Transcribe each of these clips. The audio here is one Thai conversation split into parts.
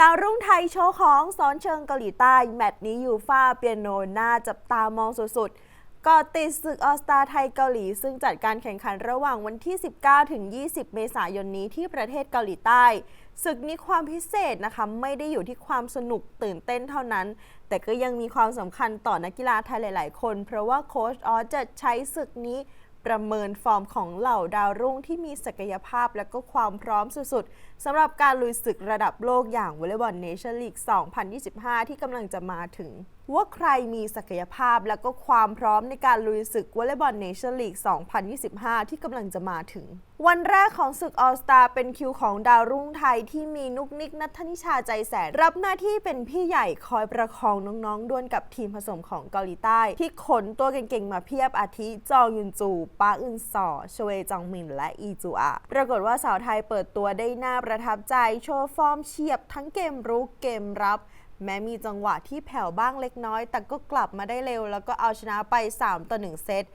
ดาวรุ่งไทยโชว์ของสอนเชิงเกาหลีใต้แมตช์นี้ยูฟ่าเปียโนน่าจับตามองสุดๆก่อติดศึกออสตาไทยเกาหลี ซึ่งจัดการแข่งขันระหว่างวันที่ 19 ถึง 20 เมษายนนี้ที่ประเทศเกาหลีใต้ศึกนี้ความพิเศษนะคะ ไม่ได้อยู่ที่ความสนุกตื่นเต้นเท่านั้น แต่ก็ยังมีความสำคัญต่อนักกีฬาไทยหลาย ๆ คน เพราะว่าโค้ชออสจะใช้ศึกนี้ ประเมินฟอร์มของเหล่าดาวรุ่งที่มีศักยภาพและก็ความพร้อมสุดๆสำหรับการลุยศึกระดับโลกอย่างวอลเลย์บอลเนชั่นลีก 2025 ที่กำลังจะมาถึง ว่าใครมีศักยภาพและก็ความพร้อมในการลุยศึกวอลเลย์บอลเนชั่นลีก 2025 ที่กำลังจะมาถึง วันแรกของศึกออสตาเป็นคิวของดาวรุ่งไทยที่มีนุกนิกนัทนิชาใจแสนรับหน้าที่เป็นพี่ใหญ่คอยประคองน้องๆด้วลกับทีมผสมของเกาหลีใต้ ที่ขนตัวเก่งๆมาเพียบอาทิจองยุนจูปาอึนซอชเวจองมินและอีจูอา ปรากฏว่าสาวไทยเปิดตัวได้น่าประทับใจ โชว์ฟอร์มเฉียบทั้งเกมรุกเกมรับแม้มีจังหวะที่แผ่วบ้างเล็กน้อย แต่ก็กลับมาได้เร็ว แล้วก็เอาชนะไป 3 ต่อ 1 เซต 25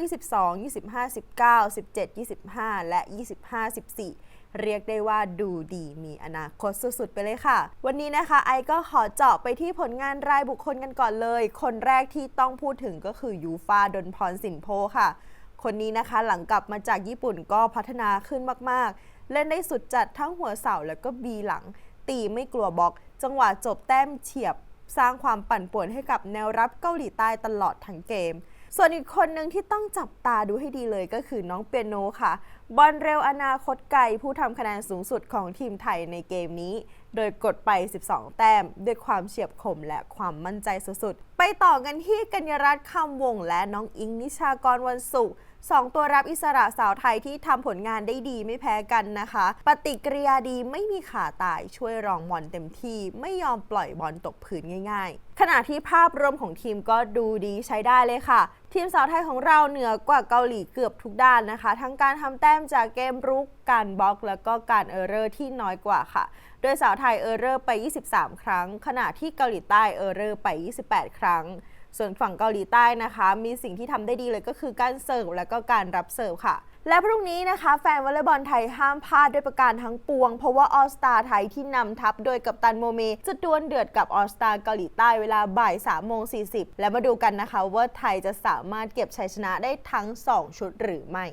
22 25 19 17 25 และ 25 14 เรียกได้ว่าดูดีมีอนาคตสุดๆ ไปเลยค่ะ วันนี้นะคะไอก็ขอเจาะไปที่ผลงานรายบุคคลกันก่อนเลย คนแรกที่ต้องพูดถึงก็คือยูฟาดนพรสินโพค่ะ คนนี้นะคะหลังกลับมาจากญี่ปุ่นก็พัฒนาขึ้นมากๆ เล่นได้สุดจัดทั้งหัวเสาแล้วก็บีหลัง ตีไม่กลัวบล็อก จังหวะจบแต้มเฉียบ สร้างความปั่นป่วนให้กับแนวรับเกาหลีใต้ตลอดทั้งเกม ส่วนอีกคนหนึ่งที่ต้องจับตาดูให้ดีเลยก็คือน้องเปียโนค่ะ บอลเร็วอนาคตไกลผู้ทำคะแนนสูงสุดของทีมไทยในเกมนี้ โดยกดไป 12 แต้ม ด้วยความเฉียบคมและความมั่นใจสุดๆ ไปต่อกันที่กัญญรัตน์คำวงและน้องอิงนิชากรวันศุกร์สองตัวรับอิสระสาวไทยที่ทำผลงานได้ดีไม่แพ้กันนะคะ ปฏิกิริยาดีไม่มีขาตายช่วยรองบอลเต็มที่ ไม่ยอมปล่อยบอลตกพื้นง่าย ๆ ขณะที่ภาพรวมของทีมก็ดูดีใช้ได้เลยค่ะ ทีมสาวไทยของเราเหนือกว่าเกาหลีเกือบทุกด้านนะคะ ทั้งการทำแต้มจากเกมรุก การบล็อก แล้วก็การเออร์เรอร์ที่น้อยกว่าค่ะ โดยสาวไทยเออร์เรอร์ไป 23 ครั้ง ขณะที่เกาหลีใต้เออร์เรอร์ไป 28 ครั้ง ส่วนฝั่งเกาหลีใต้นะคะ มีสิ่งที่ทำได้ดีเลยก็คือการเสิร์ฟและก็การรับเสิร์ฟค่ะ และพรุ่งนี้นะคะแฟนวอลเลย์บอลไทยห้ามพลาดด้วยประการทั้งปวง เพราะว่าออสตาไทยที่นำทัพโดยกัปตันโมเม จะดวลเดือดกับออสตาเกาหลีใต้เวลาบ่าย3โมง40 และมาดูกันนะคะว่าไทยจะสามารถเก็บชัยชนะได้ทั้ง 2 ชุดหรือไม่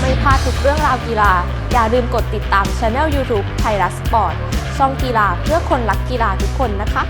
ไม่พลาดทุกเรื่องราวกีฬา อย่าลืมกดติดตามช anel YouTube ไทยรัฐสปอร์ตช่องกีฬาเพื่อคนรักกีฬาทุกคนนะคะ